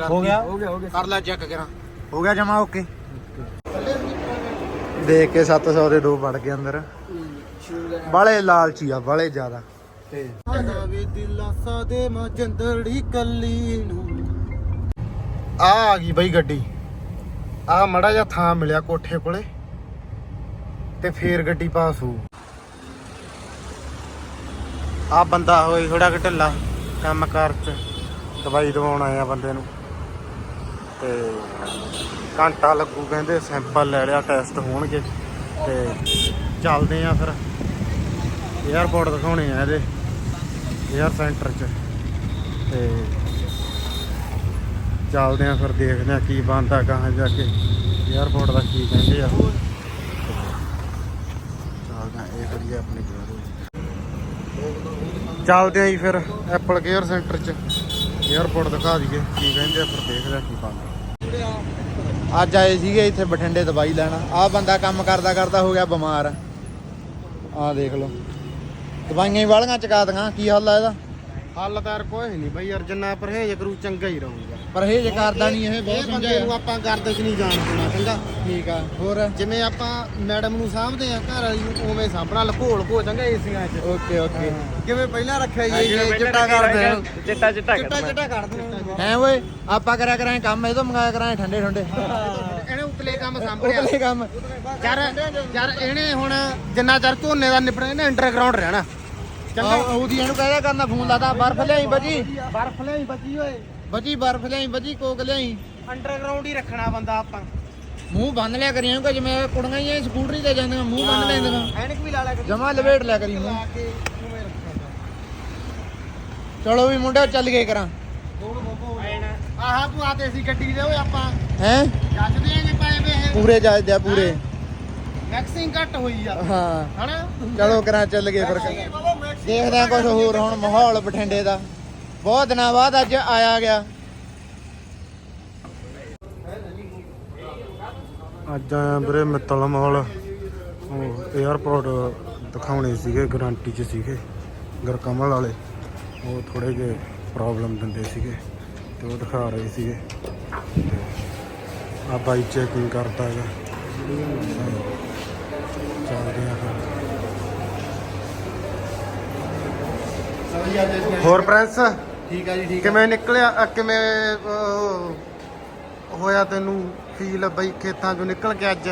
ਹੋ ਗਿਆ? ਹੋ ਗਿਆ ਹੋ ਗਿਆ। ਕਰ ਲੈ ਚੈੱਕ ਕਰਾਂ। ਹੋ ਗਿਆ ਜਮਾ ਓਕੇ। ਦੇਖ ਕੇ 700 ਦੇ ਦੋ ਵੜ ਗਏ ਅੰਦਰ। ਬਾਲੇ ਲਾਲਚੀ ਆ ਬਾਲੇ ਜ਼ਿਆਦਾ। ਤੇ ਵੇ ਦਿਲਾਸਾ ਦੇ ਮਜੰਦੜੀ ਕੱਲੀ ਨੂੰ ਆ ਆ ਗਈ ਬਈ ਗੱਡੀ। ਆ ਮੜਾ ਜਿਹਾ ਥਾਂ ਮਿਲਿਆ ਕੋਠੇ ਕੋਲੇ। ਤੇ ਫੇਰ ਗੱਡੀ ਪਾਸ ਹੋਊ ਆ ਬੰਦਾ ਹੋਈ ਥੋੜਾ ਢਿੱਲਾ। ਕੰਮ ਕਾਰ ਚ ਦਵਾਈ ਦਵਾਉਣ ਆਇਆ ਬੰਦੇ ਨੂੰ। ਤੇ ਘੰਟਾ ਲੱਗੂ ਕਹਿੰਦੇ ਸੈਂਪਲ ਲੈ ਲਿਆ ਟੈਸਟ ਹੋਣਗੇ। ਤੇ ਚੱਲਦੇ ਆ ਫਿਰ। 에어ਪੋਰਟ ਦਿਖਾਉਣੇ ਆ ਇਹਦੇ 에ਅਰ ਸੈਂਟਰ 'ਚ। ਤੇ ਚੱਲਦੇ ਆ ਫਿਰ, ਦੇਖਦੇ ਆ ਕੀ ਬਣਦਾ, ਕਹਾਂ ਜਾ ਕੇ 에어ਪੋਰਟ ਦਾ ਕੀ ਕਹਿੰਦੇ ਆ। ਚੱਲਦੇ ਆ, ਇਹ ਕਰੀਏ ਆਪਣੀ ਗਾਰੋ ਚੱਲਦੇ ਆ ਜੀ ਫਿਰ ਐਪਲ ਕੇਅਰ ਸੈਂਟਰ 'ਚ। 에어ਪੋਰਟ ਦਿਖਾ ਦਈਏ, ਕੀ ਕਹਿੰਦੇ ਆ, ਫਿਰ ਦੇਖਦੇ ਆ ਕੀ ਬਣਦਾ। ਅੱਜ ਆਏ ਸੀਗੇ ਇੱਥੇ ਬਠਿੰਡੇ ਦਵਾਈ ਲੈਣਾ। ਆਹ ਬੰਦਾ ਕੰਮ ਕਰਦਾ ਕਰਦਾ ਹੋ ਗਿਆ ਬਿਮਾਰ। ਆਹ ਦੇਖ ਲਓ। ਦਵਾਈਆਂ ਹੀ ਵਾਲੀਆਂ ਚਕਾ ਦੀਆਂ। ਕੀ ਹੱਲ ਆ ਇਹਦਾ? ਹੱਲ ਤਾਂ ਯਾਰ ਕੋਈ ਨਹੀਂ ਬਈ, ਯਾਰ ਜਿੰਨਾ ਪਰਹੇਜ ਕਰੂ ਚੰਗਾ ਹੀ ਰਹੂਗਾ। ਪਰਹੇਜ ਕਰਦਾ ਨਹੀਂ ਇਹ ਬਹੁਤ ਇਹ ਬੰਦੇ ਸਮਝਾਇਆ। ਨੂੰ ਆਪਾਂ ਕਰਦੇ ਚ ਨਹੀਂ ਜਾਣ ਦੇਣਾ ਚੰਗਾ? ਠੀਕ ਆ ਹੋਰ? ਜਿਵੇਂ ਆਪਾਂ ਮੈਡਮ ਨੂੰ ਸਾਂਭਦੇ ਆ ਘਰ ਵਾਲੀ ਨੂੰ ਉਵੇਂ ਸਾਂਭਣਾ ਲਕੋ ਲਕੋ ਚੰਗਾ ਏਸੀਆਂ 'ਚ। Okay okay. ਕਿਵੇਂ ਪਹਿਲਾਂ ਰੱਖਿਆ ਜੀ ਇਹ ਚਿੱਟਾ ਕਰਦੇ ਆ ਚਿੱਟਾ ਚਿੱਟਾ ਚਿੱਟਾ ਕੱਢਦੇ ਨੇ ਹੈ ਓਏ ਆਪਾਂ ਕਰਿਆ ਕਰਾਂ ਕੰਮ ਇਹ ਤੋਂ ਮੰਗਾਇਆ ਕਰਾਂ ਠੰਡੇ ਠੰਡੇ। ਇਹਨੇ ਉਤਲੇ ਕੰਮ ਸਾਂਭਿਆ ਉਤਲੇ ਕੰਮ। ਯਾਰ ਯਾਰ ਇਹਨੇ ਹੁਣ ਜਿੰਨਾ ਚਿਰ ਝੋਨੇ ਦਾ ਨਿਪੜਿਆ ਇਹਨੇ ਅੰਡਰਗਰਾਉਂਡ ਰਹਿਣਾ। ਚੰਗਾ? ਉਹਦੀ ਇਹਨੂੰ ਕਹਿਦਾ ਕਰਨਾ ਫੋਨ ਲਾਦਾ ਬਰਫ ਲਿਆਈ ਬਜੀ। ਬਰਫ ਲਈ ਬਚੀ ਓਏ। ਬਜੀ ਬਰਫ ਲਿਆਈ ਬਜੀ ਕੋਕ ਲਿਆਈ। ਅੰਡਰਗਰਾਉਂਡ ਹੀ ਰੱਖਣਾ ਬੰਦਾ ਆਪਾਂ। ਮੂੰਹ ਬੰਨ ਲਿਆ ਕਰੀ ਇਹਨੂੰ ਕਿ ਜਿਵੇਂ ਕੁੜੀਆਂ ਹੀ ਇਹ ਸਕੂਟਰੀ ਤੇ ਜਾਂਦੀਆਂ ਮੂੰਹ ਬੰਨ ਲੈਂਦੀਆਂ। ਐਨਕ ਵੀ ਲਾ ਲਿਆ ਜਮਾ ਲਵੇਟ ਲਿਆ ਕਰੀ ਮੂੰਹ। ਲਾ ਕੇ ਉਵੇਂ ਰੱਖਣਾ ਚਲੋ ਵੀ ਮੁੰਡਿਓ ਚੱਲ ਗਏ ਕਰਾਂ। ਆਹ ਤੂੰ ਆਤੇ ਸੀ ਗੱਡੀ ਦੇ ਓਏ ਆਪਾਂ। ਹੈ? ਜੱਜਦੇ ਆਂ ਜੇ ਪਾਏ ਵੇ ਇਹ। ਪੂਰੇ ਜਾ ਪੂਰੇ। ਮੈਕਸਿੰਗ ਘੱਟ ਹੋਈ ਆ। ਹਾਂ। ਹਨਾ? ਚਲੋ ਕਰਾਂ ਚੱਲ ਗਏ ਫਿਰ। ਦੇਖਦੇ ਆ। ਕੁਝ ਹੋਰ ਹੁਣ ਮਾਹੌਲ ਬਠਿੰਡੇ ਦਾ। ਬਹੁਤ ਦਿਨਾਂ ਬਾਅਦ ਅੱਜ ਆਇਆ ਗਿਆ। ਅੱਜ ਆਇਆ ਵੀਰੇ ਮਿੱਤਲ ਮਾਲ। ਉਹ 에어ਪੋਰਟ ਦਿਖਾਉਣੇ ਸੀਗੇ ਗਾਰੰਟੀ 'ਚ ਸੀਗੇ, ਗਰਕਮਲ ਵਾਲੇ। ਉਹ ਥੋੜੇ ਜਿਹੇ ਪ੍ਰੋਬਲਮ ਦਿੰਦੇ ਸੀਗੇ, ਤੇ ਉਹ ਦਿਖਾ ਰਹੇ ਸੀਗੇ। ਤੇ ਆ ਬਾਈ ਚੈਕਿੰਗ ਕਰਦਾ ਹੈਗਾ। ਚੱਲਦੇ ਆ ਫਿਰ। ਹੋਰ ਪ੍ਰਿੰਸ ਠੀਕ ਆ ਜੀ ਠੀਕ ਕਿਵੇਂ ਨਿਕਲਿਆ ਅ, ਕਿਵੇਂ ਅ, ਹੋਇਆ ਤੈਨੂੰ ਫੀਲ ਬਈ ਖੇਤਾਂ ਚੋਂ ਨਿਕਲ ਕੇ ਅੱਜ?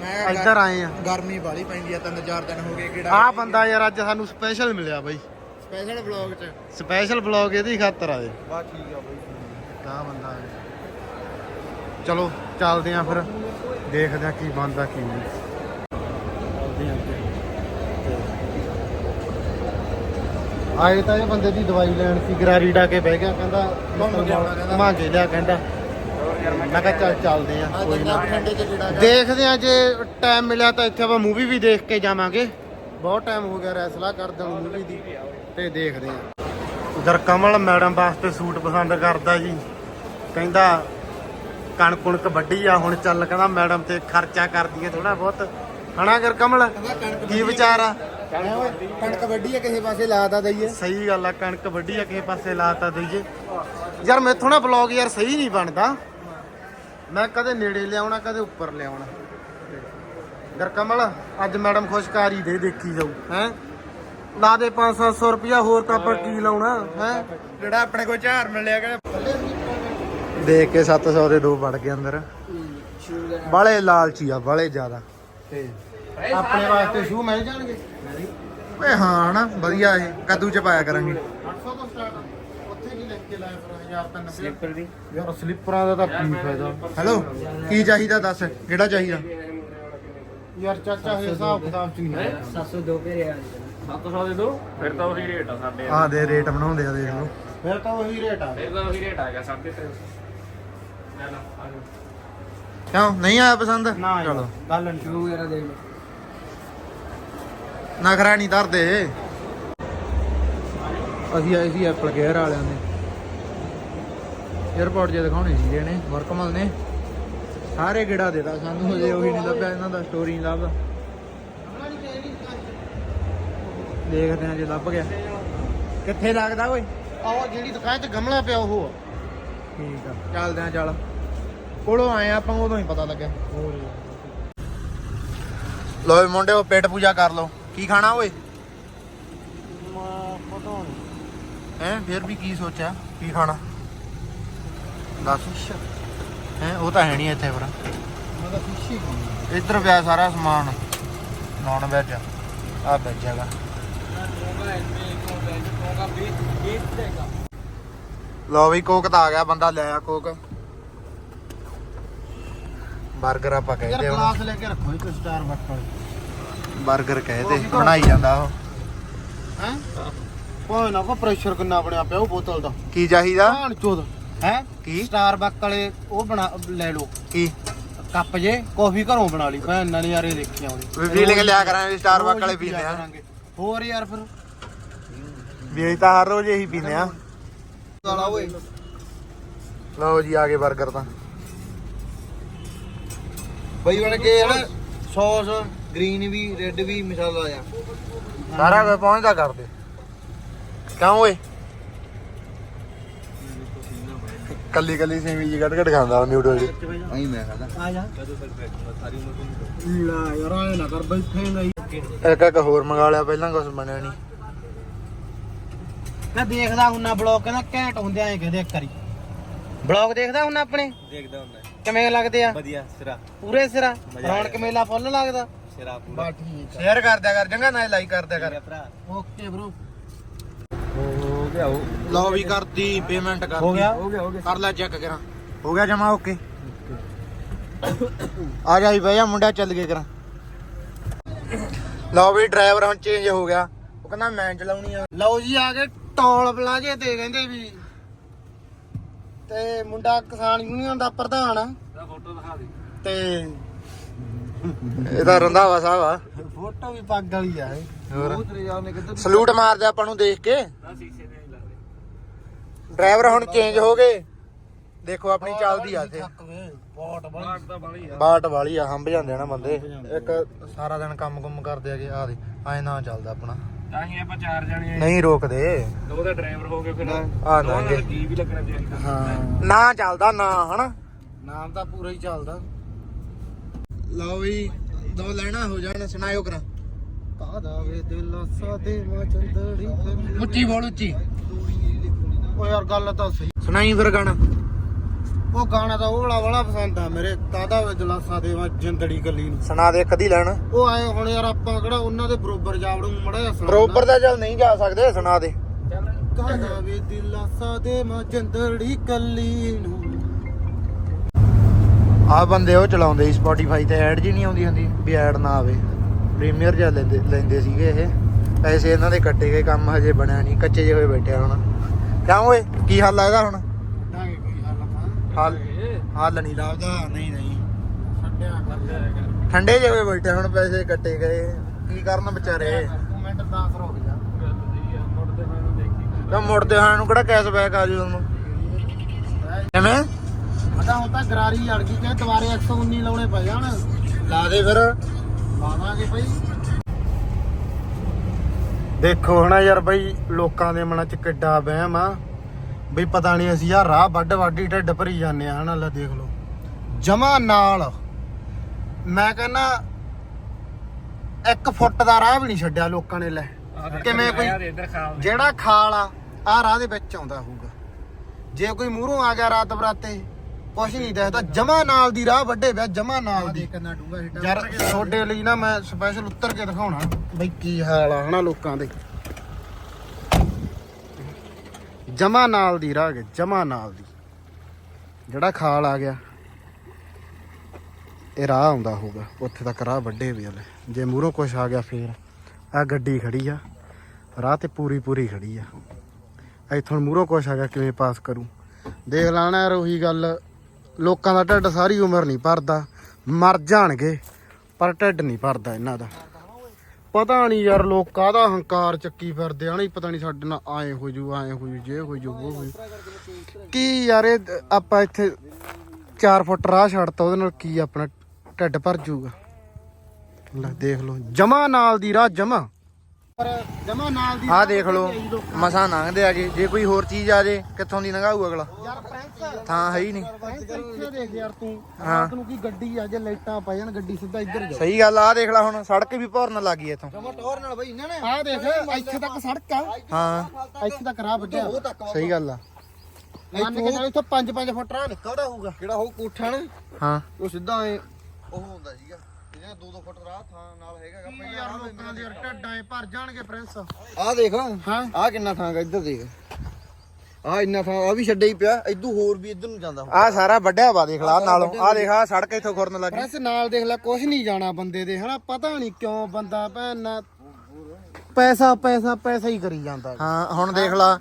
ਮੈਂ ਇੱਧਰ ਆਏ ਆ। ਗਰਮੀ ਬਾਲੀ ਪੈਂਦੀ ਆ ਤਿੰਨ ਚਾਰ ਦਿਨ ਹੋ ਗਏ ਕਿਹੜਾ ਆ ਬੰਦਾ ਯਾਰ ਅੱਜ ਸਾਨੂੰ ਸਪੈਸ਼ਲ ਮਿਲਿਆ ਬਈ। ਸਪੈਸ਼ਲ ਵਲੌਗ ਚ। ਸਪੈਸ਼ਲ ਬਲੌਗ ਇਹਦੀ ਖਾਤਰ ਆਏ ਬਾ ਠੀਕ ਆ ਬਈ। ਕਾ ਬੰਦਾ ਚਲੋ ਚੱਲਦੇ ਆ ਫਿਰ। ਦੇਖਦੇ ਆ ਕੀ ਬਣਦਾ ਕੀ ਨਹੀਂ ਚੱਲਦੇ ਆ ਅੱਗੇ। ਤੇ ਆਏ ਤਾਂ ਇਹ ਬੰਦੇ ਦੀ ਦਵਾਈ ਲੈਣ ਸੀ ਗਰਾਰੀ ਡਾ ਕੇ ਬਹਿ ਗਿਆ ਕਹਿੰਦਾ ਘੁੰਮ ਕੇ ਆਉਣਾ ਕਹਿੰਦਾ। ਘੁਮਾ ਕੇ ਲਿਆ ਕਹਿੰਦਾ। ਮੈਂ ਕਿਹਾ ਚੱਲ ਚੱਲਦੇ ਆ ਆ ਕੋਈ ਨਾ। ਬਠਿੰਡੇ ਚ ਜਿਹੜਾ ਦੇਖਦੇ ਆ ਜੇ ਟਾਈਮ ਮਿਲਿਆ ਤਾਂ ਇੱਥੇ ਆਪਾਂ ਮੂਵੀ ਵੀ ਦੇਖ ਕੇ ਜਾਵਾਂਗੇ। ਬਹੁਤ ਟਾਈਮ ਹੋ ਗਿਆ ਰੈਸਲਾ ਕਰਦੇ ਨੂੰ ਮੂਵੀ ਦੀ ਤੇ ਦੇਖਦੇ ਆ। ਉਧਰ ਕਮਲ ਮੈਡਮ ਵਾਸਤੇ ਸੂਟ ਪਸੰਦ ਕਰਦਾ ਜੀ। ਕਹਿੰਦਾ ਕਣਕ ਕੁਣਕ ਵੱਡੀ ਆ ਹੁਣ ਚੱਲ ਕਹਿੰਦਾ ਮੈਡਮ ਤੇ ਖਰਚਾ ਕਰਦੀ ਹੈ ਥੋੜਾ ਬਹੁਤ। ਹਨਾ ਕਰ ਕਮਲ? ਕੀ ਵਿਚਾਰ ਆ? ਹੈਂ ਓਏ, ਕਣਕ ਵੱਡੀ ਆ ਕਿਸੇ ਪਾਸੇ ਲਾਤਾ ਦਈਏ। ਸਹੀ ਗੱਲ ਆ ਕਣਕ ਵੱਡੀ ਆ ਕਿਸੇ ਪਾਸੇ ਲਾਤਾ ਦਈਏ। ਯਾਰ ਮੈਥੋਂ ਨਾ ਬਲੌਗ ਯਾਰ ਸਹੀ ਨਹੀਂ ਬਣਦਾ। ਮੈਂ ਕਦੇ ਨੇੜੇ ਲਿਆਉਣਾ ਕਦੇ ਉੱਪਰ ਲਿਆਉਣਾ। ਗਰਕਮਲ ਅੱਜ ਮੈਡਮ ਖੁਸ਼ਕਾਰੀ ਦੇ ਦੇਖੀ ਜਾਊ ਹੈ? ਲਾ ਦੇ 5-700 ਰੁਪਿਆ ਹੋਰ ਤਾਂ ਆਪਾਂ ਕੀ ਲਾਉਣਾ ਹੈ? ਜਿਹੜਾ ਆਪਣੇ ਕੋਲ ਝਾਰ ਮਿਲਿਆ ਕਿ ਦੇਖ ਕੇ 700 ਦੇ ਦੋ ਵੜ ਗਏ ਅੰਦਰ। ਬਾਲੇ ਲਾਲਚੀ ਆ ਬਾਲੇ ਜ਼ਿਆਦਾ। ਤੇ ਆਪਣੇ ਵਾਸਤੇ ਸ਼ੂ ਮਿਲ ਜਾਣਗੇ। ਓਏ ਹਾਂ ਨਾ ਵਧੀਆ ਇਹ ਕੱਦੂ ਚ ਪਾਇਆ ਕਰਾਂਗੇ। 800 ਤੋਂ ਸਟਾਰਟ ਉੱਥੇ ਕੀ ਲਿਖ ਕੇ ਲਾਇਆ ਫਿਰ 1000 ਤਾਂ ਸਲਿੱਪਰ ਦੀ। ਯਾਰ ਸਲਿੱਪਰਾਂ ਦਾ ਤਾਂ ਕੀ ਫਾਇਦਾ? ਹੈਲੋ ਕੀ ਚਾਹੀਦਾ ਦੱਸ ਕਿਹੜਾ ਚਾਹੀਦਾ? ਯਾਰ ਚਾਚਾ ਇਹ ਹਿਸਾਬ ਕਿਤਾਬ ਚ ਨਹੀਂ ਹੈ? 702 ਭੇਰਿਆ 700 ਦੇ ਦੋ ਫਿਰ ਤਾਂ ਉਹੀ ਰੇਟ ਆ ਸਾਡੇ ਆ ਦੇ ਰੇਟ ਬਣਾਉਂਦੇ ਆ ਦੇਖ ਲਓ। ਫਿਰ ਤਾਂ ਉਹੀ ਰੇਟ ਆ। ਫਿਰ ਤਾਂ ਉਹੀ ਰੇਟ ਆ ਗਿਆ 350 ਲੈ ਲਾ ਆ ਜਾ ਕਿਉਂ ਨਹੀਂ ਆਇਆ ਪਸੰਦ? ਨਾ ਚਲੋ। ਗੱਲ ਸ਼ੂ ਵਗੈਰਾ ਦੇਖ ਲਓ। ਨਖਰਾ ਨਹੀਂ ਧਰਦੇ। ਅਸੀਂ ਆਏ ਸੀ ਐਪਲ ਕੇਅਰ ਵਾਲਿਆਂ ਦੇ। 에어ਪੋਰਟ ਜੇ ਦਿਖਾਉਣੇ ਸੀ ਇਹਨੇ ਵਰਕਮਲ ਨੇ। ਸਾਰੇ ਗਿੜਾ ਦੇਤਾ ਸਾਨੂੰ ਹਜੇ ਉਹੀ ਨਹੀਂ ਲੱਭਿਆ ਇਹਨਾਂ ਦਾ ਸਟੋਰੀ ਨਹੀਂ ਲੱਭਦਾ। ਦੇਖਦੇ ਆ ਜੇ ਲੱਭ ਗਿਆ। ਕਿੱਥੇ ਲੱਗਦਾ ਓਏ? ਆਹ ਜਿਹੜੀ ਦੁਕਾਨ 'ਚ ਗਮਲਾ ਪਿਆ ਉਹ। ਆ। ਠੀਕ ਆ ਚੱਲਦੇ ਆ ਚੱਲ। ਕੋਲੋਂ ਆਏ ਆਪਾਂ ਉਦੋਂ ਹੀ ਪਤਾ ਲੱਗਿਆ। ਲੋਏ ਮੁੰਡੇ ਉਹ ਪੇਟ ਪੂਜਾ ਕਰ ਲਓ। ਕੀ ਖਾਣਾ ਓਏ? ਪਤਾ ਨਹੀਂ ਹੈ ਫਿਰ ਵੀ ਕੀ ਸੋਚਿਆ? ਕੀ ਖਾਣਾ? ਦੱਸ। ਹੈ ਉਹ ਤਾਂ ਹੈ ਨਹੀਂ ਇੱਥੇ ਪਰ ਮੈਂ ਤਾਂ ਫਿਸ਼ ਹੀ ਖਾਣਾ ਇੱਧਰ ਪਿਆ ਸਾਰਾ ਸਮਾਨ। Non veg. ਆ ਵੈਜ ਹੈਗਾ। ਲਓ ਵੀ ਕੋਕ ਤਾਂ ਆ ਗਿਆ ਬੰਦਾ ਲੈ ਆ ਕੋਕ। 버ਗਰ ਆਪਾਂ ਕਹਿੰਦੇ ਹੁਣ। ਗਲਾਸ ਲੈ ਕੇ ਰੱਖੋ ਇੱਕ ਸਟਾਰ ਬੱਟ ਵਾਲੀ 버ਗਰ ਕਹਿੰਦੇ ਬਣਾਈ ਜਾਂਦਾ ਉਹ। ਹੈ? ਕੋਈ ਨਾ ਕੋ ਪ੍ਰੈਸ਼ਰ ਕਿੰਨਾ ਬਣਿਆ ਪਿਆ ਉਹ ਬੋਤਲ ਦਾ। ਕੀ ਚਾਹੀਦਾ? ਭਾਣ ਚੋਦ ਹੈ? ਕੀ? ਸਟਾਰ ਬੱਕ ਵਾਲੇ ਉਹ ਬਣਾ ਲੈ ਲਓ। ਕੀ? ਕੱਪ ਜੇ ਕਾਫੀ ਘਰੋਂ ਬਣਾ ਲਈ। ਭੈਣ ਨਾਲ ਯਾਰੇ ਦੇਖੀ ਆਉਂਦੇ ਵੀ ਫੀਲਿੰਗ ਲਿਆ ਕਰਾਂਗੇ ਸਟਾਰਬਕ ਵਾਲੇ ਪੀਂਦੇ ਆ। ਹੋਰ ਯਾਰ ਫਿਰ? ਵੀ ਅਸੀਂ ਤਾਂ ਹਰ ਰੋਜ਼ ਇਹੀ ਪੀਂਦੇ ਆ। ਗਾਲਾ ਓਏ। ਲਓ ਜੀ ਆ ਗਏ 버ਗਰ ਤਾਂ। ਬਈ ਬਣ ਕੇ ਯਾਰ ਸੌਸ। ਗ੍ਰੀਨ ਵੀ ਰੈੱਡ ਵੀ ਮਸਾਲਾ ਆ ਸਾਰਾ ਕੁਝ ਪਹੁੰਚਦਾ ਕਰਦੇ ਕਿਉਂ ਓਏ? ਕੱਲੀ ਕੱਲੀ ਸੇਵੀ ਜੀ ਕੱਢ ਕੱਢ ਖਾਂਦਾ ਨਿਊਡਲ ਜੀ। ਆਈ ਮੈਂ ਖਾਦਾ। ਆ ਜਾ। ਲਾ ਯਾਰ ਆਏ ਨਾ ਕਰ ਬੈਠੇਗਾ ਇੱਕ ਇੱਕ ਹੋਰ ਮੰਗਾ ਲਿਆ ਪਹਿਲਾਂ ਕੁਝ ਬਣਿਆ ਨਹੀਂ। ਮੈਂ ਦੇਖਦਾ ਹੁੰਨਾ ਬਲੌਗ ਕਹਿੰਦਾ ਘੈਂਟ ਹੁੰਦੇ ਆਏ ਕਹਿੰਦੇ ਇੱਕ ਵਾਰੀ। ਬਲੌਗ ਦੇਖਦਾ ਹੁੰਨਾ ਆਪਣੇ? ਦੇਖਦਾ ਹੁੰਦਾ। ਕਿਵੇਂ ਲੱਗਦੇ ਆ? ਵਧੀਆ ਸਿਰਾ। ਪੂਰੇ ਸਿਰਾ। ਰੌਣਕ ਮੇਲਾ ਫੁੱਲ ਲੱਗਦਾ। ਸਿਰਾ ਬਾ ਠੀਕ ਸ਼ੇਅਰ ਕਰ ਦਿਆ ਕਰ ਚੰਗਾ ਨਾ ਲਾਈਕ ਕਰ ਦਿਆ ਕਰ। ਭਰਾ। ਓਕੇ ਬ్రో ਹੋ ਗਿਆ ਹੋ ਲਓ ਵੀ ਕਰਤੀ ਪੇਮੈਂਟ ਕਰਤੀ। ਹੋ ਗਿਆ? ਹੋ ਕਰ ਲੈ ਚੈੱਕ ਕਰਾਂ। ਹੋ ਗਿਆ ਜਮਾ ਓਕੇ ਆ ਜਾ ਵੀ ਭਈਆ ਮੁੰਡਾ ਚੱਲ ਗਏ ਕਰਾਂ। ਲਓ ਵੀ ਡਰਾਈਵਰ ਹੁਣ ਚੇਂਜ ਹੋ ਗਿਆ। ਉਹ ਕਹਿੰਦਾ ਮੈਂ ਚਲਾਉਣੀ ਆ। ਲਓ ਜੀ ਆ ਗਏ ਟੋਲ ਪਲਾਜੇ ਤੇ ਕਹਿੰਦੇ ਵੀ। ਤੇ ਮੁੰਡਾ ਕਿਸਾਨ ਯੂਨੀਅਨ ਦਾ ਪ੍ਰਧਾਨ ਆ। ਫੋਟੋ ਦਿਖਾ ਦੇ। ਤੇ ਇਹਦਾ ਰੰਧਾਵਾ ਸਾਹਿਬ ਆ। ਫੋਟੋ ਵੀ ਪੱਗ ਵਾਲੀ ਆ ਇਹ। ਹੋਰ। ਨੇ ਸਲੂਟ ਮਾਰਦੇ ਆਪਾਂ ਨੂੰ ਦੇਖ ਕੇ। ਨਾ ਡਰਾਈਵਰ ਹੁਣ ਚੇਂਜ ਹੋ ਗਏ। ਦੇਖੋ ਆਪਣੀ ਚੱਲਦੀ ਆ ਇੱਥੇ। ਬਾਟ ਤਾਂ ਬਾਲੀ ਆ। ਬਾਟ ਵਾਲੀ ਆ ਹੰਬ ਜਾਂਦੇ ਆ ਨਾ ਬੰਦੇ। ਇੱਕ ਸਾਰਾ ਦਿਨ ਕੰਮ ਕੁੰਮ ਕਰਦੇ ਆਗੇ ਆ ਦੇ ਐ ਨਾ ਚੱਲਦਾ ਆਪਣਾ। ਤਾਂ ਹੀ ਆਪਾਂ ਚਾਰ ਜਾਣੇ ਨਹੀਂ ਰੋਕਦੇ। ਉਹਦਾ ਡਰਾਈਵਰ ਹੋ ਕੇ ਫਿਰ। ਆ ਦੋਵਾਂ ਲੰਘੇ ਨਾਲ ਕੀ ਵੀ ਲੱਗਣਾ ਚਾਹੀਦਾ। ਹਾਂ। ਨਾ ਚੱਲਦਾ ਨਾ ਹਨਾ? ਨਾਮ ਤਾਂ ਪੂਰਾ ਹੀ ਚੱਲਦਾ। ਲਓ ਵੀ ਦੋ ਲੈਣਾ ਹੋ ਜਾਣ ਸੁਣਾਇਓ ਕਰਾਂ। ਕਾਦਾ ਵੇ ਦਿਲ ਸਾਦੇ ਮਾ ਚੰਦੜੀ ਉੱਚੀ ਬੋਲ ਉੱਚੀ। ਓ ਯਾਰ ਗੱਲ ਤਾਂ ਸਹੀ। ਸੁਣਾਈ ਫਿਰ ਗਾਣਾ। ਉਹ ਗਾਣਾ ਤਾਂ ਉਹ ਵਾਲਾ ਵਾਲਾ ਪਸੰਦ ਆ ਮੇਰੇ ਕਾਦਾ ਵੇ ਦਿਲਾਸਾ ਦੇਵਾ ਜਿੰਦੜੀ ਕੱਲੀ ਨੂੰ। ਸੁਣਾ ਦੇ ਕਦੀ ਲੈਣ। ਉਹ ਆਏ ਹੁਣ ਯਾਰ ਆਪਾਂ ਕਿਹੜਾ ਉਹਨਾਂ ਦੇ ਬਰੋਬਰ ਜਾਵੜੂ ਮੜਾ ਜਿਹਾ ਸੁਣਾ। ਬਰੋਬਰ ਦਾ ਚੱਲ ਨਹੀਂ ਜਾ ਸਕਦੇ ਸੁਣਾ ਦੇ। ਕਾਦਾ ਵੇ ਦਿਲਾਸਾ ਦੇਵਾ ਜਿੰਦੜੀ ਕੱਲੀ ਨੂੰ। ਆ ਬੰਦੇ ਉਹ ਚਲਾਉਂਦੇ ਸੀ Spotify ਤੇ ਐਡ ਜੀ ਨਹੀਂ ਆਉਂਦੀ ਹੁੰਦੀ ਵੀ ਐਡ ਨਾ ਆਵੇ। ਪ੍ਰੀਮੀਅਰ ਜਾਂ ਲੈਂਦੇ ਲੈਂਦੇ ਸੀਗੇ ਇਹ। ਪੈਸੇ ਇਹਨਾਂ ਦੇ ਕੱਟੇ ਗਏ ਕੰਮ ਹਜੇ ਬਣਿਆ ਨਹੀਂ ਕੱਚੇ ਜਿਹੇ ਹੋਏ ਬੈਠੇ ਹੁਣ। ਕਿਉਂ ਓਏ ਕੀ ਹਾਲ ਲੱਗਦਾ ਹੁਣ? ਡਾਂਗੇ ਕੋਈ ਹੱਲ ਆਪਾਂ। ਹਾਲ? ਹੱਲ ਨਹੀਂ ਲੱਭਦਾ ਨਹੀਂ ਨਹੀਂ। ਛੱਡਿਆ ਕਰ ਠੰਡੇ ਜਿਹੇ ਹੋਏ ਬੈਠੇ ਹੁਣ ਪੈਸੇ ਕੱਟੇ ਗਏ। ਕੀ ਕਰਨ ਵਿਚਾਰੇ? ਮਿੰਟ 10 ਰੁਕ ਜਾ ਮੁੜਦੇ ਮੈਨੂੰ ਦੇਖੀ। ਤਾਂ ਮੁੜਦੇ ਹੋਏ ਨੂੰ ਕਿਹੜਾ ਕੈਸ਼ਬੈਕ ਆ ਜੂ ਉਹਨੂੰ? ਕਿਵੇਂ? ਅਦਾ ਹੁਣ ਤਾਂ ਗਰਾਰੀ ਅੜ ਗਈ ਕਿ ਦੁਬਾਰੇ 119 ਲਾਉਣੇ ਪੈ ਜਾਣ। ਲਾ ਦੇ ਫਿਰ। ਲਾਵਾਂਗੇ ਭਾਈ ਦੇਖੋ ਹਨਾ ਯਾਰ ਬਈ ਲੋਕਾਂ ਦੇ ਮਨਾਂ 'ਚ ਕਿੱਡਾ ਵਹਿਮ ਆ। ਬਈ ਪਤਾ ਨਹੀਂ ਅਸੀਂ ਆ ਰਾਹ ਵੱਡ ਵੱਡੀ ਢਿੱਡ ਭਰੀ ਜਾਂਦੇ ਆ ਹਨਾ ਲੈ ਦੇਖ ਲਓ। ਜਮਾ ਨਾਲ। ਮੈਂ ਕਹਿੰਦਾ 1 ਫੁੱਟ ਦਾ ਰਾਹ ਵੀ ਨਹੀਂ ਛੱਡਿਆ ਲੋਕਾਂ ਨੇ ਲੈ। ਕਿਵੇਂ ਕੋਈ ਜਿਹੜਾ ਖਾਲ ਆ ਆ ਰਾਹ ਦੇ ਵਿੱਚ ਆਉਂਦਾ ਹੋਊਗਾ। ਜੇ ਕੋਈ ਮੂਹਰੋਂ ਆ ਗਿਆ ਰਾਤ ਬਰਾਤੇ ਕੁਛ ਨਹੀਂ ਦੇਖਦਾ ਜਮਾ ਨਾਲ ਦੀ ਰਾਹ ਵੱਡੇ ਪਿਆ ਜਮਾ ਨਾਲ ਦੀ। ਕਿੰਨਾ ਡੂੰਗਾ ਹਿੱਟਾ ਯਾਰ ਤੁਹਾਡੇ ਲਈ ਨਾ ਮੈਂ ਸਪੈਸ਼ਲ ਉੱਤਰ ਕੇ ਦਿਖਾਉਣਾ। ਬਈ ਕੀ ਹਾਲ ਆ ਹਨਾ ਲੋਕਾਂ ਦੇ। ਜਮਾ ਨਾਲ ਦੀ ਰਾਹ ਕੇ ਜਮਾ ਨਾਲ ਦੀ। ਜਿਹੜਾ ਖਾਲ ਆ ਗਿਆ ਇਹ ਰਾਹ ਆਉਂਦਾ ਹੋਊਗਾ ਉੱਥੇ ਤੱਕ ਰਾਹ ਵੱਡੇ ਵੀ ਹਲੇ ਜੇ ਮੂਹਰੋਂ ਕੁਛ ਆ ਗਿਆ ਫੇਰ ਆ ਗੱਡੀ ਖੜੀ ਆ ਰਾਹ ਤੇ ਪੂਰੀ ਪੂਰੀ ਖੜੀ ਆ। ਇੱਥੋਂ ਮੂਹਰੋਂ ਕੁਛ ਆ ਗਿਆ ਕਿਵੇਂ ਪਾਸ ਕਰੂ? ਦੇਖ ਲੈਣਾ ਯਾਰ ਉਹੀ ਗੱਲ। ਲੋਕਾਂ ਦਾ ਢਿੱਡ ਸਾਰੀ ਉਮਰ ਨਹੀਂ ਭਰਦਾ, ਮਰ ਜਾਣਗੇ, ਪਰ ਢਿੱਡ ਨਹੀਂ ਭਰਦਾ ਇਹਨਾਂ ਦਾ। ਪਤਾ ਨਹੀਂ ਯਾਰ ਲੋਕ ਕਾਹਦਾ ਹੰਕਾਰ ਚੱਕੀ ਫਿਰਦੇ ਆ ਨਹੀਂ ਪਤਾ ਨਹੀਂ ਸਾਡੇ ਨਾਲ ਆਏ ਹੋ ਜੂ, ਆਏ ਹੋ ਜੂ, ਜੇ ਹੋ ਜੂ, ਉਹ ਹੋ ਜੂ। ਕੀ ਯਾਰ ਇਹ ਆਪਾਂ ਇੱਥੇ 4 ਫੁੱਟ ਰਾਹ ਛੱਡਤਾ, ਉਹਦੇ ਨਾਲ ਕੀ ਆਪਣਾ ਢਿੱਡ ਭਰ ਜੂਗਾ? ਲੈ ਦੇਖ ਲਓ, ਜਮਾ ਨਾਲ ਦੀ ਰਾਹ ਜਮਾ। ਜਮਾ ਨਾਲ ਦੀ ਆਹ ਦੇਖ ਲਓ ਮਸਾਂ ਲੰਘਦੇ ਆਗੇ ਜੇ ਕੋਈ ਹੋਰ ਚੀਜ਼ ਆ ਜੇ ਕਿੱਥੋਂ ਦੀ ਲੰਘਾਊ ਅਗਲਾ? ਯਾਰ ਪ੍ਰਿੰਸ ਥਾਂ ਹੈ ਹੀ ਨਹੀਂ। ਪ੍ਰਿੰਸ ਇੱਥੇ ਦੇਖ ਯਾਰ ਤੂੰ। ਹਾਂ। ਰਾਤ ਨੂੰ ਕੀ ਗੱਡੀ ਆ ਜੇ ਲਾਈਟਾਂ ਪੈ ਜਾਣ ਗੱਡੀ ਸਿੱਧਾ ਇੱਧਰ ਜਾ ਸਹੀ ਗੱਲ ਆ ਦੇਖ ਲੈ ਹੁਣ ਸੜਕ ਵੀ ਭਰਨ ਲੱਗੀ ਇੱਥੋਂ। ਜਮਾ ਟੋਰ ਨਾਲ ਬਈ ਇਹਨਾਂ ਨੇ। ਆਹ ਦੇਖ ਇੱਥੇ ਤੱਕ ਸੜਕ ਆ। ਹਾਂ। ਇੱਥੇ ਤੱਕ ਰਾਹ ਵੱਜਿਆ। ਉਹ ਤੱਕ ਸਹੀ ਗੱਲ ਆ। ਮੰਨ ਕੇ ਚੱਲ ਇੱਥੋਂ 5-5 ਫੁੱਟ ਰਾਹ ਨਿਕਲਦਾ ਹੋਊਗਾ। ਜਿਹੜਾ ਉਹ ਕੋਠਾ ਨਾ ਹਾਂ। ਉਹ ਸਿੱਧਾ ਐ ਉਹ ਹੁੰਦਾ ਸੀਗਾ। ਇਹਦੇ 2-2 ਫੁੱਟ ਰਾਹ ਥਾਂ ਨਾਲ ਹੈਗਾਗਾ ਕੀ ਯਾਰ ਲੋਕਾਂ ਦੇ ਯਾਰ ਢੱਡਾਂ 'ਚ ਭਰ ਜਾਣਗੇ ਪ੍ਰਿੰਸ। ਆਹ ਦੇਖ ਹਾਂ। ਆਹ ਕਿੰਨਾ ਥਾਂ ਗਾ ਇੱਧਰ ਦੇਖ। ਆਹ ਇੰਨਾ ਥਾਂ ਆ ਵੀ ਛੱਡਿਆ ਹੀ ਪਿਆ ਇਦੋਂ ਹੋਰ ਵੀ ਇੱਧਰ ਨੂੰ ਜਾਂਦਾ ਆਹ ਸਾਰਾ ਵੱਡਿਆ ਵਾ ਦੇਖ ਲਾ ਆਹ ਨਾਲੋਂ। ਆਹ ਦੇਖ ਆਹ ਸੜਕ ਇੱਥੋਂ ਖੁਰਨ ਲੱਗੀ ਪ੍ਰੈਸ ਨਾਲ ਦੇਖ ਲੈ ਕੁਝ ਨਹੀਂ ਜਾਣਾ ਬੰਦੇ ਦੇ ਹਨਾ? ਪਤਾ ਨਹੀਂ ਕਿਉਂ ਬੰਦਾ ਭੈਣ ਪੈਸਾ ਪੈਸਾ ਪੈਸਾ ਹੀ ਕਰੀ ਜਾਂਦਾ। ਹਾਂ ਹੁਣ ਦੇਖ ਲਾ।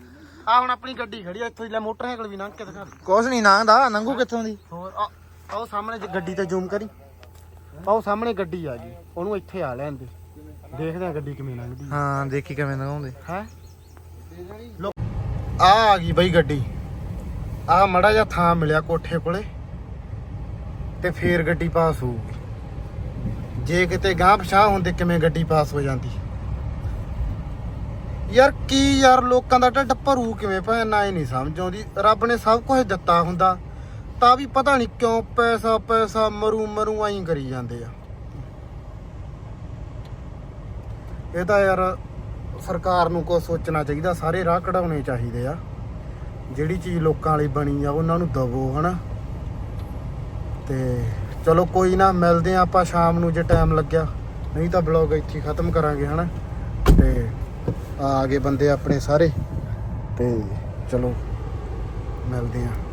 ਆ ਹੁਣ ਆਪਣੀ ਗੱਡੀ ਖੜੀ ਆ ਇੱਥੋਂ ਦੀ ਲੈ ਮੋਟਰਸਾਈਕਲ ਵੀ ਲੰਘ ਕੇ ਦਿਖਾ। ਕੁਛ ਨਹੀਂ ਲੰਘਦਾ ਨੰਗੂ ਕਿੱਥੋਂ ਦੀ? ਹੋਰ ਆ ਆਹ ਉਹ ਸਾਹਮਣੇ ਜੇ ਗੱਡੀ ਤੇ ਜ਼ੂਮ ਕਰੀ। ਉਹ ਸਾਹਮਣੇ ਗੱਡੀ ਆ ਗਈ। ਉਹਨੂੰ ਇੱਥੇ ਆ ਲੈਣ ਦੇ। ਦੇਖਦੇ ਆ ਗੱਡੀ ਕਿਵੇਂ ਲੰਘਦੀ ਹਾਂ ਦੇਖੀ ਕਿਵੇਂ ਲੰਘਾਉਂਦੇ। ਹੈ? ਆ ਆ ਗਈ ਬਈ ਗੱਡੀ। ਆ ਮੜਾ ਜਿਹਾ ਥਾਂ ਮਿਲਿਆ ਕੋਠੇ ਕੋਲੇ ਤੇ ਫੇਰ ਗੱਡੀ ਪਾਸ ਹੋਊਗੀ। ਜੇ ਕਿਤੇ ਗਾਂਹ ਪਛਾਹ ਹੁੰਦੇ ਕਿਵੇਂ ਗੱਡੀ ਪਾਸ ਹੋ ਜਾਂਦੀ। ਯਾਰ ਕੀ ਯਾਰ ਲੋਕਾਂ ਦਾ ਢਿੱਡ ਭਰੂ ਕਿਵੇਂ ਭੈਣ ਨਾ ਹੀ ਨਹੀਂ ਸਮਝ ਆਉਂਦੀ। ਰੱਬ ਨੇ ਸਭ ਕੁਝ ਦਿੱਤਾ ਹੁੰਦਾ। ਤਾਂ ਵੀ ਪਤਾ ਨਹੀਂ ਕਿਉਂ ਪੈਸਾ ਪੈਸਾ ਮਰੂ ਮਰੂ ਆਈ ਕਰੀ ਜਾਂਦੇ ਆ। ਇਹ ਤਾਂ ਯਾਰ ਸਰਕਾਰ ਨੂੰ ਕੁਝ ਸੋਚਣਾ ਚਾਹੀਦਾ, ਸਾਰੇ ਰਾਹ ਕਢਾਉਣੇ ਚਾਹੀਦੇ ਆ। ਜਿਹੜੀ ਚੀਜ਼ ਲੋਕਾਂ ਲਈ ਬਣੀ ਆ, ਉਹਨਾਂ ਨੂੰ ਦਵੋ, ਹਨਾ। ਤੇ ਚਲੋ ਕੋਈ ਨਾ, ਮਿਲਦੇ ਆ ਆਪਾਂ ਸ਼ਾਮ ਨੂੰ ਜੇ ਟਾਈਮ ਲੱਗਿਆ। ਨਹੀਂ ਤਾਂ ਬਲੌਗ ਇੱਥੇ ਖਤਮ ਕਰਾਂਗੇ, ਹਨਾ। ਤੇ ਆ ਗਏ ਬੰਦੇ ਆਪਣੇ ਸਾਰੇ। ਤੇ ਚਲੋ, ਮਿਲਦੇ ਆ